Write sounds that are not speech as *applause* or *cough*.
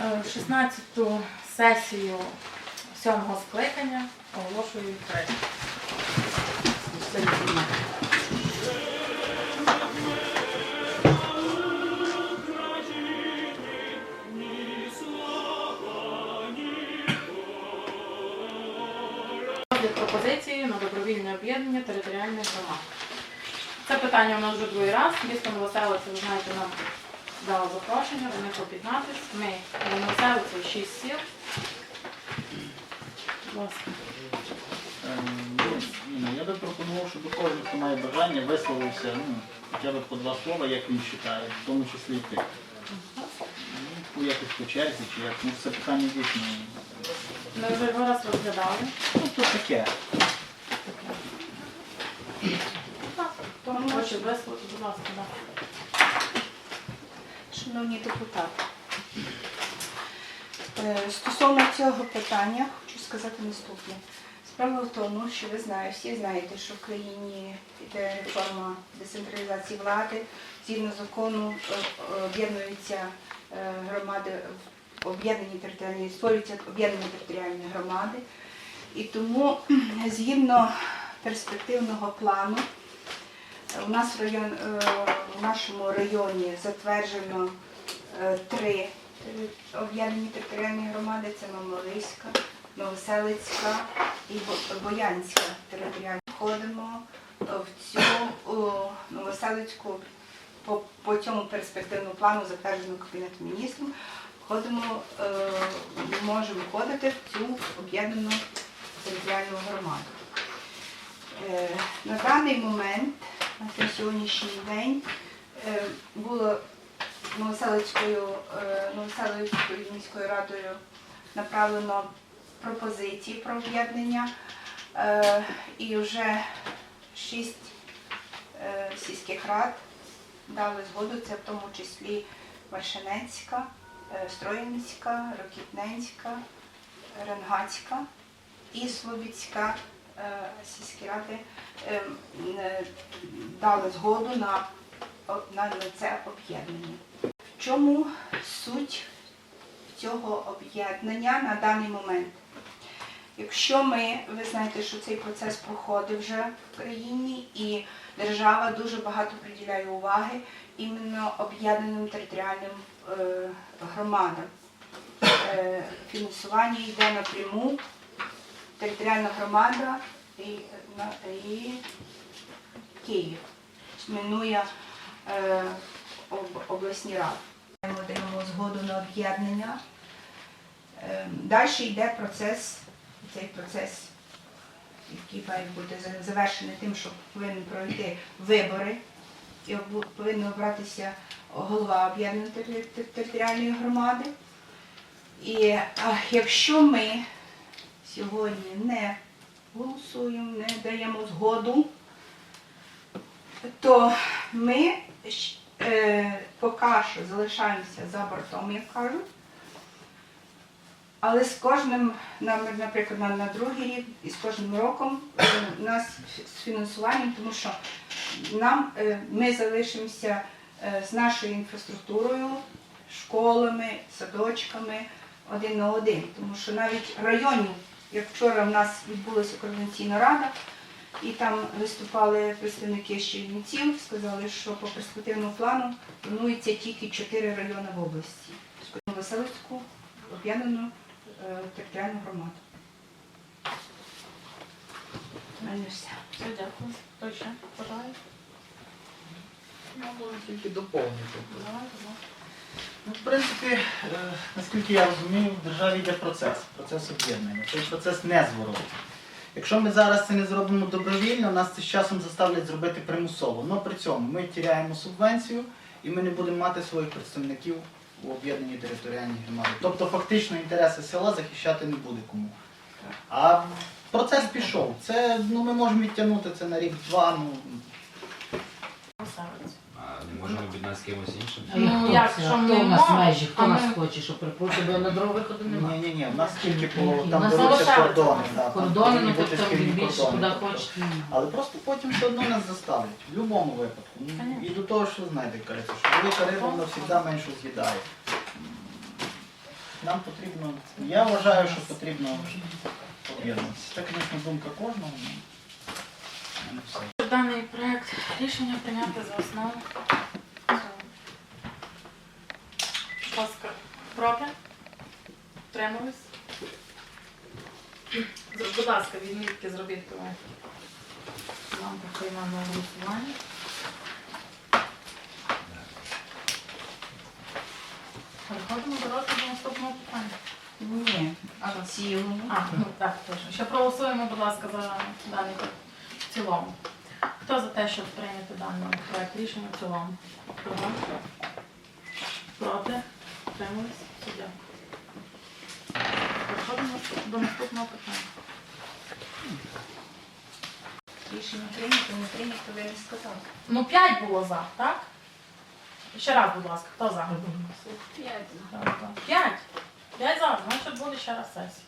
Е, 16-ту сесію сьомого скликання оголошую відкритою. Пропозиції на добровільне об'єднання територіальних громад. Це питання у нас вже другий раз. Місто Новоселиця, ви знаєте, нам дало запрошення, вони об'єднатись. Ми в Новоселиці 6 сіл. Будь ласка. Ем, Я би пропонував, щоб кожен, хто має бажання, висловився ну, хоча б по два слова, як він вважає, в тому числі і ти. Ну, по якось по черзі, чи як. Ну, це питання дійсно. Ми вже два раз розглядали. Ну, то таке. Хто хоче висловити, будь ласка, да. Шановні депутати, е, стосовно цього питання хочу сказати наступне. Справа в тому, що ви знаєте, всі знаєте, що в країні йде реформа децентралізації влади. Згідно закону е, об'єднуються е, громади в об'єднані територіальні, створюються об'єднані територіальні громади. І тому *clears throat* згідно перспективного плану у нас в район, в нашому районі затверджено три об'єднані територіальні громади. Це Мамориська, Новоселицька і Боянська територіальна. Входимо е, в цю о, Новоселицьку по, по цьому перспективному плану, затвердженому Кабінетом міністрів, входимо, е, можемо входити в цю об'єднану територіальну громаду. Е, На даний момент, на сьогоднішній день, е, було Новоселицькою, е, Новоселицькою міською радою направлено пропозиції про об'єднання. Е, І вже шість е, сільських рад дали згоду, це в тому числі Маршинецька, е, Строїнська, Рокітненська, Ренгацька і Слобідська сільські ради дали згоду на, на це об'єднання. Чому суть цього об'єднання на даний момент? Якщо ми, ви знаєте, що цей процес проходить вже в країні і держава дуже багато приділяє уваги іменно об'єднаним територіальним е, громадам. Е, фінансування йде напряму територіальна громада і, і Київ. Минує е, обласні ради. Ми даємо згоду на об'єднання. Е, Далі йде процес, цей процес, який має бути завершений тим, що повинні пройти вибори і повинен обратися голова об'єднаної територіальної громади. І якщо ми сьогодні не голосуємо, не даємо згоду, то ми поки що залишаємося за бортом, як кажуть. Але з кожним, на- наприклад, на, другий рік і з кожним роком е, у нас з фінансуванням, тому що нам е, ми залишимося е, з нашою інфраструктурою, школами, садочками один на один. Тому що навіть районів, як вчора в нас відбулася координаційна рада, і там виступали представники Чернівців, сказали, що по перспективному плану планується тільки чотири райони в області. Веселицьку об'єднану е, територіальну громаду. У мене все. Все, дякую. Хто ще бажає? Я можу тільки доповнити. Ну, в принципі, е, наскільки я розумію, в державі йде процес, процес об'єднання. Цей процес незворотний. Якщо ми зараз це не зробимо добровільно, нас це з часом заставлять зробити примусово. Але при цьому ми тіряємо субвенцію і ми не будемо мати своїх представників у об'єднаній територіальній громаді. Тобто фактично інтереси села захищати не буде кому. А процес пішов. Це ну, ми можемо відтягнути це на рік-два. Ну, можемо об'єднати з кимось іншим? А Ну, як хто що ми Хто у нас мов- межі? а Хто нас ми- хоче, що припустимо, бо на дорогу виходу немає. ні, ні, ні, у нас тільки по там беруться кордони. там Кордони, повинні ну бути тобто спільні більше кордони, куди тобто. хоче. Але просто потім все одно нас заставлять. В будь-якому випадку. Ну. І до того, що знаєте, кажете, що велика риба вона завжди менше з'їдає. нам потрібно, я вважаю, що потрібно об'єднатися. Це, звісно, думка кожного. ну, а все. Даний проект рішення прийняти за основу. Будь ласка, проти? Втримались? Будь ласка, відмітки зробіть коли Нам приймемо на голосування. Переходимо до розгляду наступного питання. Ні, а в цілому. А, ну так, точно. Ще проголосуємо, будь ласка, за даний проект в цілому. Хто за те, щоб прийняти даний проект рішення в цілому? Проти? Утримались? Суддя. Переходимо до наступного питання. Рішення прийнято, не прийнято, ви не сказали. Ну, п'ять було за, так? Ще раз, будь ласка, хто за? П'ять. П'ять. П'ять за, значить буде ще раз сесія.